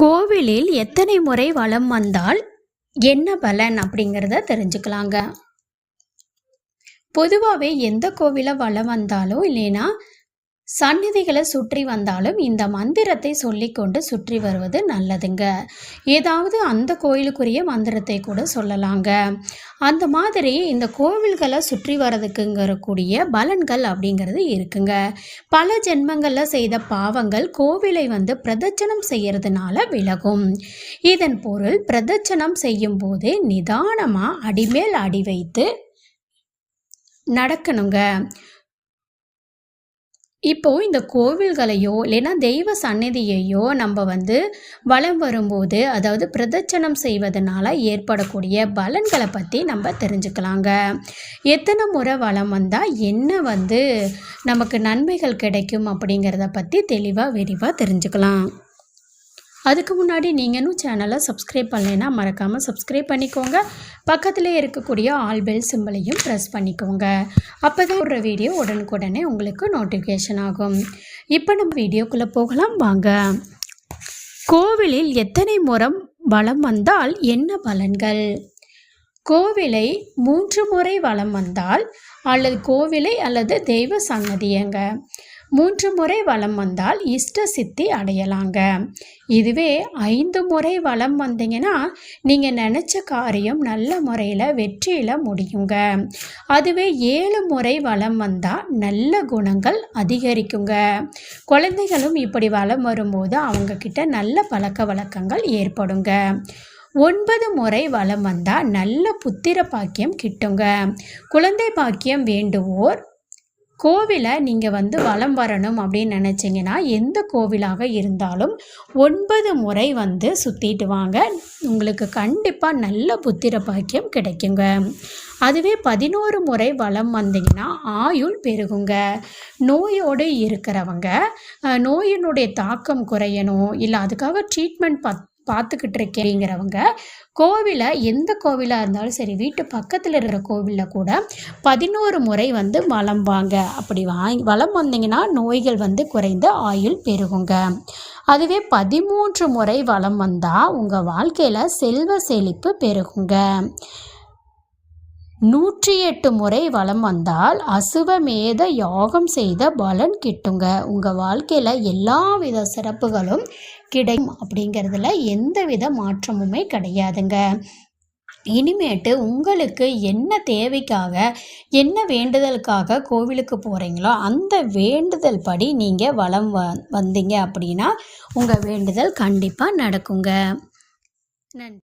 கோவிலில் எத்தனை முறை வலம் வந்தால் என்ன பலன் அப்படிங்கிறத தெரிஞ்சுக்கலாங்க. பொதுவாகவே எந்த கோவிலை வலம் வந்தாலும் இல்லைன்னா சந்நிதிகளை சுற்றி வந்தாலும் இந்த மந்திரத்தை சொல்லிக்கொண்டு சுற்றி வருவது நல்லதுங்க. ஏதாவது அந்த கோயிலுக்குரிய மந்திரத்தை கூட சொல்லலாங்க. அந்த மாதிரி இந்த கோவில்களை சுற்றி வரதுக்குங்கிறக்கூடிய பலன்கள் அப்படிங்கிறது இருக்குங்க. பல ஜென்மங்களில் செய்த பாவங்கள் கோவிலை வந்து பிரதட்சணம் செய்யறதுனால விலகும். இதன் பொருள் பிரதட்சணம் செய்யும் போது நிதானமாக அடிமேல் அடி வைத்து நடக்கணுங்க. இப்போ இந்த கோவில்களையோ இல்லைன்னா தெய்வ சந்நிதியையோ நம்ம வந்து வலம் வரும்போது அதாவது பிரதட்சணம் செய்வதனால ஏற்படக்கூடிய பலன்களை பற்றி நம்ம தெரிஞ்சுக்கலாங்க. எத்தனை முறை வளம் வந்தால் என்ன வந்து நமக்கு நன்மைகள் கிடைக்கும் அப்படிங்கிறத பற்றி தெளிவாக விரிவாக தெரிஞ்சுக்கலாம். அதுக்கு முன்னாடி நீங்களும் சேனலை சப்ஸ்கிரைப் பண்ணலைன்னா மறக்காமல் சப்ஸ்கிரைப் பண்ணிக்கோங்க. பக்கத்தில் இருக்கக்கூடிய ஆல் பெல் சிம்பிளையும் ப்ரெஸ் பண்ணிக்கோங்க. அப்போ தான் ஒரு வீடியோ உடனுக்குடனே உங்களுக்கு நோட்டிஃபிகேஷன் ஆகும். இப்போ நம்ம வீடியோக்குள்ளே போகலாம். வாங்க. கோவிலில் எத்தனை முறம் வளம் வந்தால் என்ன பலன்கள்? கோவிலை மூன்று முறை வளம் வந்தால் அல்லது கோவிலை அல்லது தெய்வ சன்னதியங்க. மூன்று முறை வலம் வந்தால் இஷ்ட சித்தி அடையலாங்க. இதுவே ஐந்து முறை வலம் வந்தீங்கன்னா நீங்கள் நினச்ச காரியம் நல்ல முறையில் வெற்றியில் முடியுங்க. அதுவே ஏழு முறை வலம் வந்தால் நல்ல குணங்கள் அதிகரிக்குங்க. குழந்தைகளும் இப்படி வலம் வரும்போது அவங்கக்கிட்ட நல்ல பழக்க வழக்கங்கள் ஏற்படுங்க. ஒன்பது முறை வலம் வந்தால் நல்ல புத்திர பாக்கியம் கிட்டுங்க. குழந்தை பாக்கியம் வேண்டுவோர் கோவிலை நீங்கள் வந்து வலம் வரணும் அப்படின்னு நினச்சிங்கன்னா எந்த கோவிலாக இருந்தாலும் ஒன்பது முறை வந்து சுற்றிட்டு வாங்க. உங்களுக்கு கண்டிப்பாக நல்ல புத்திர பாக்கியம் கிடைக்குங்க. அதுவே பதினோரு முறை வளம் வந்தீங்கன்னா ஆயுள் பெருகுங்க. நோயோடு இருக்கிறவங்க நோயினுடைய தாக்கம் குறையணும். இல்லை அதுக்காக ட்ரீட்மெண்ட் பத் பார்த்துக்கிட்டு இருக்கேங்கிறவங்க கோவிலை எந்த கோவிலாக இருந்தாலும் சரி வீட்டு பக்கத்தில் இருக்கிற கோவிலில் கூட பதினோரு முறை வந்து வளம் வாங்க அப்படி வாங்கி வளம் வந்தீங்கன்னா நோய்கள் வந்து குறைந்து ஆயுள் பெருகுங்க. அதுவே பதிமூன்று முறை வளம் வந்தால் உங்கள் வாழ்க்கையில் செல்வ செழிப்பு பெருகுங்க. நூற்றி எட்டு முறை வளம் வந்தால் அசுவமேத யாகம் செய்த பலன் கிட்டுங்க. உங்கள் வாழ்க்கையில் எல்லா வித சிறப்புகளும் கிடைக்கும் அப்படிங்கிறதுல எந்த வித மாற்றமுமே கிடையாதுங்க. இனிமேட்டு உங்களுக்கு என்ன தேவைக்காக என்ன வேண்டுதலுக்காக கோவிலுக்கு போகிறீங்களோ அந்த வேண்டுதல் படி நீங்கள் வளம் வ வந்தீங்க அப்படின்னா உங்கள் வேண்டுதல் கண்டிப்பாக நடக்குங்க. நன்றி.